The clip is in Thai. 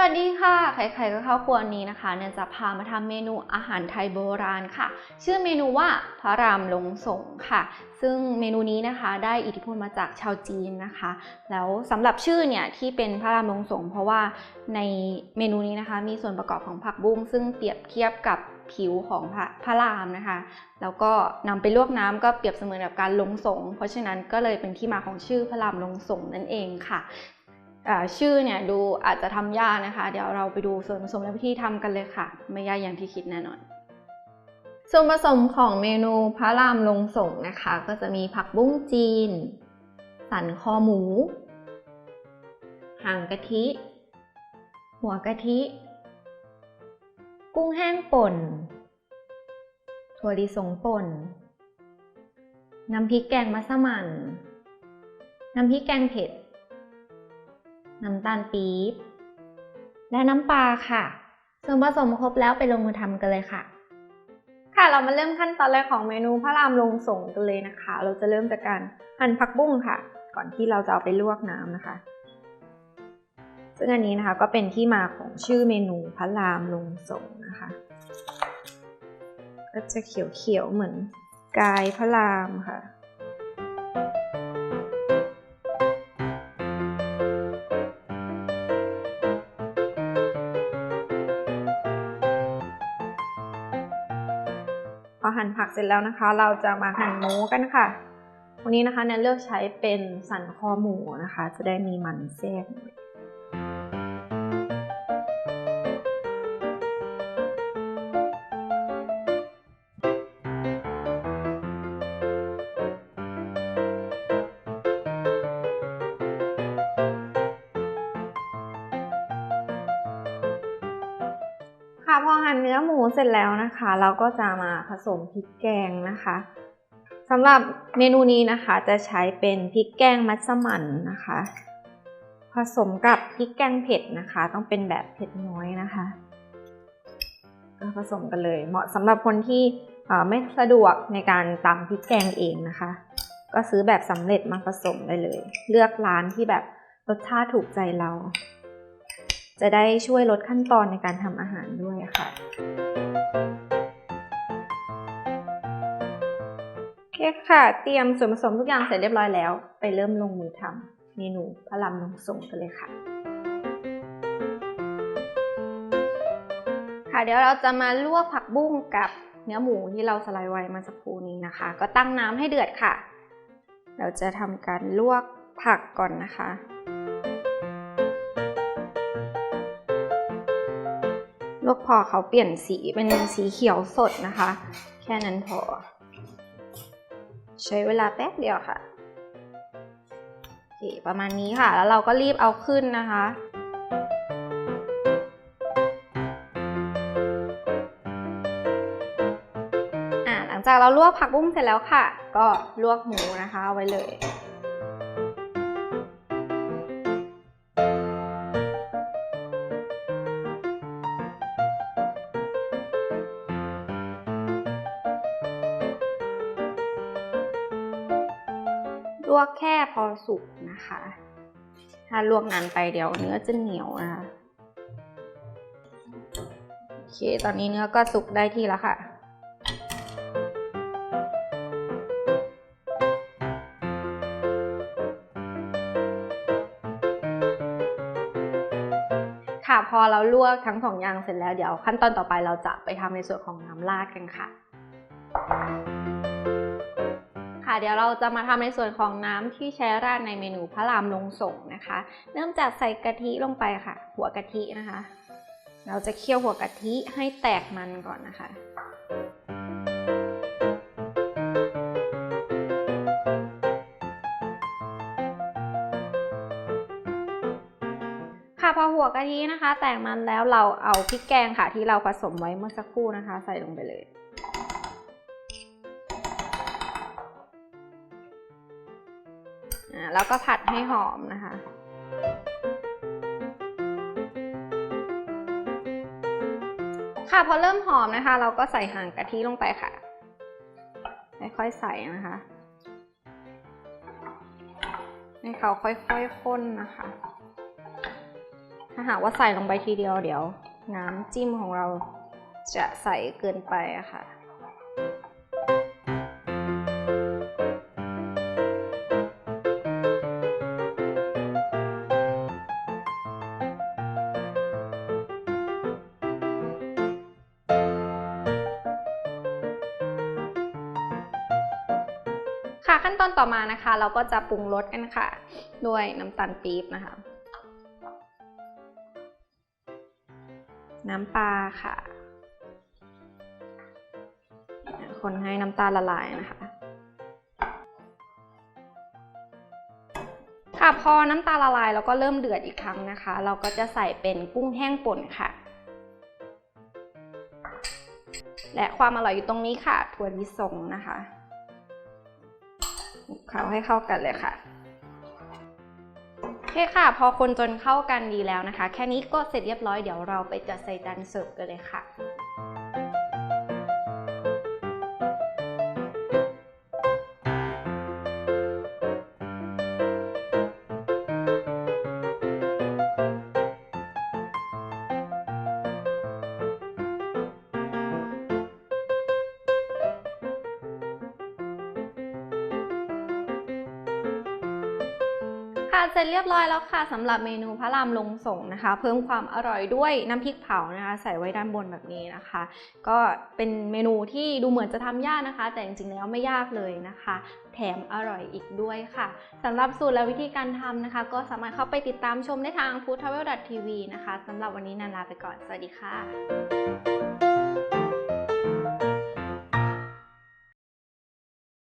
วัสดีค่ะใครๆก็เข้าครัวนี้นะคะเนี่ยจะพามาทำเมนูอาหารไทยโบราณค่ะ ชื่อเมนูว่าพระรามลงสงค่ะ ซึ่งเมนูนี้นะคะได้อิทธิพลมาจากชาวจีนนะคะ แล้วสำหรับชื่อเนี่ยที่เป็นพระรามลงสงเพราะว่าในเมนูนี้นะคะ มีส่วนประกอบของผักบุ้งซึ่งเปรียบเทียบกับผิวของพระพระรามนะคะ แล้วก็นำไปลวกน้ำก็เปรียบเสมือนกับการลงสง เพราะฉะนั้นก็เลยเป็นที่มาของชื่อพระรามลงสงนั่นเองค่ะ ชื่อเนี่ยดูอาจจะทำยากนะคะ เดี๋ยวเราไปดูส่วนผสมและวิธีทำกันเลยค่ะ ไม่ยากอย่างที่คิดแน่นอน ส่วนผสมของเมนูพระรามลงสงนะคะ ก็จะมีผักบุ้งจีน สันคอหมูหางกะทิ หัวกะทิ กุ้งแห้งป่น ถั่วลิสงป่น น้ำพริกแกงมัสมั่น น้ำพริกแกงเผ็ด น้ำตาลปี๊บ และน้ำปลาค่ะ ส่วนผสมครบแล้วไปลงมือทำกันเลยค่ะ ค่ะเรามาเริ่มขั้นตอนแรกของเมนูพระรามลงสงกันเลยนะคะ เราจะเริ่มจากการหั่นผักบุ้งค่ะ ก่อนที่เราจะเอาไปลวกน้ำนะคะซึ่งอันนี้นะคะก็เป็นที่มาของชื่อเมนูพระรามลงสงนะคะ ก็จะเขียวๆเหมือนกายพระรามค่ะ หั่นผักเสร็จแล้วนะคะ เราจะมาหั่นหมูกันค่ะ วันนี้นะคะเนี่ยเลือกใช้เป็นสันคอหมูนะคะ จะได้มีมันแทรกหน่อย ค่ะพอหั่นเนื้อหมูเสร็จแล้วนะคะ เราก็จะมาผสมพริกแกงนะคะสำหรับเมนูนี้นะคะจะใช้เป็นพริกแกงมัสมั่นนะคะ ผสมกับพริกแกงเผ็ดนะคะ ต้องเป็นแบบเผ็ดน้อยนะคะก็ผสมกันเลย เหมาะสำหรับคนที่ไม่สะดวกในการตำพริกแกงเองนะคะ ก็ซื้อแบบสำเร็จมาผสมได้เลย เลือกร้านที่แบบรสชาติถูกใจเรา จะได้ช่วยลดขั้นตอนในการทำอาหารด้วยค่ะโอเคค่ะ เตรียมส่วนผสมทุกอย่างเสร็จเรียบร้อยแล้ว ไปเริ่มลงมือทำเมนูพะลำลงส่งกันเลยค่ะ ค่ะเดี๋ยวเราจะมาลวกผักบุ้งกับเนื้อหมูที่เราสไลด์ไว้มาสักครู่นี้นะคะ ก็ตั้งน้ำให้เดือดค่ะ เราจะทำการลวกผักก่อนนะคะ ลวกพอเขาเปลี่ยนสีเป็นสีเขียวสดนะคะ แค่นั้นพอ ใช้เวลาแป๊บเดียวค่ะโอเคประมาณนี้ค่ะ แล้วเราก็รีบเอาขึ้นนะคะอ่าหลังจากเราลวกผักบุ้งเสร็จแล้วค่ะ ก็ลวกหมูนะคะเอาไว้เลย ลวกแค่พอสุกนะคะ ถ้าลวกนานไปเดี๋ยวเนื้อจะเหนียวนะคะโอเค ตอนนี้เนื้อก็สุกได้ที่แล้วค่ะค่ะพอเราลวกทั้งสองอย่างเสร็จแล้วเดี๋ยวขั้นตอนต่อไปเราจะไปทำในส่วนของน้ำราดกันค่ะ ค่ะ เดี๋ยวเราจะมาทำในส่วนของน้ำที่ใช้ราดในเมนูพระรามลงส่งนะคะ เริ่มจากใส่กะทิลงไปค่ะ หัวกะทินะคะ เราจะเคี่ยวหัวกะทิให้แตกมันก่อนนะคะค่ะพอหัวกะทินะคะ แตกมันแล้วเราเอาพริกแกงค่ะที่เราผสมไว้เมื่อสักครู่นะคะ ใส่ลงไปเลย แล้วก็ผัดให้หอมนะคะ ค่ะพอเริ่มหอมนะคะ เราก็ใส่หางกะทิลงไปค่ะค่อยๆใส่นะคะให้เขาค่อยๆข้นนะคะ ถ้าหากว่าใส่ลงไปทีเดียวเดี๋ยว น้ำจิ้มของเราจะใส่เกินไปอะค่ะ ค่ะขั้นตอนต่อมานะคะ เราก็จะปรุงรสกันค่ะ ด้วยน้ำตาลปี๊บนะคะ น้ำปลาค่ะ คนให้น้ำตาลละลายนะคะ ค่ะพอน้ำตาลละลายแล้วก็เริ่มเดือดอีกครั้งนะคะ เราก็จะใส่เป็นกุ้งแห้งป่นค่ะ และความอร่อยอยู่ตรงนี้ค่ะถั่วลิสงนะคะ ลุกเคล้าให้เข้ากันเลยค่ะโอเคค่ะ พอคนจนเข้ากันดีแล้วนะคะ แค่นี้ก็เสร็จเรียบร้อยเดี๋ยวเราไปจัดใส่จานเสิร์ฟกันเลยค่ะ ค่ะเสร็จเรียบร้อยแล้วค่ะสำหรับเมนูพระรามลงส่งนะคะ เพิ่มความอร่อยด้วยน้ำพริกเผานะคะ ใส่ไว้ด้านบนแบบนี้นะคะ ก็เป็นเมนูที่ดูเหมือนจะทำยากนะคะ แต่จริงๆแล้วไม่ยากเลยนะคะ แถมอร่อยอีกด้วยค่ะสำหรับสูตรและวิธีการทำนะคะ ก็สามารถเข้าไปติดตามชมได้ทาง foodtravel.tv นะคะสำหรับวันนี้นันลาไปก่อน สวัสดีค่ะ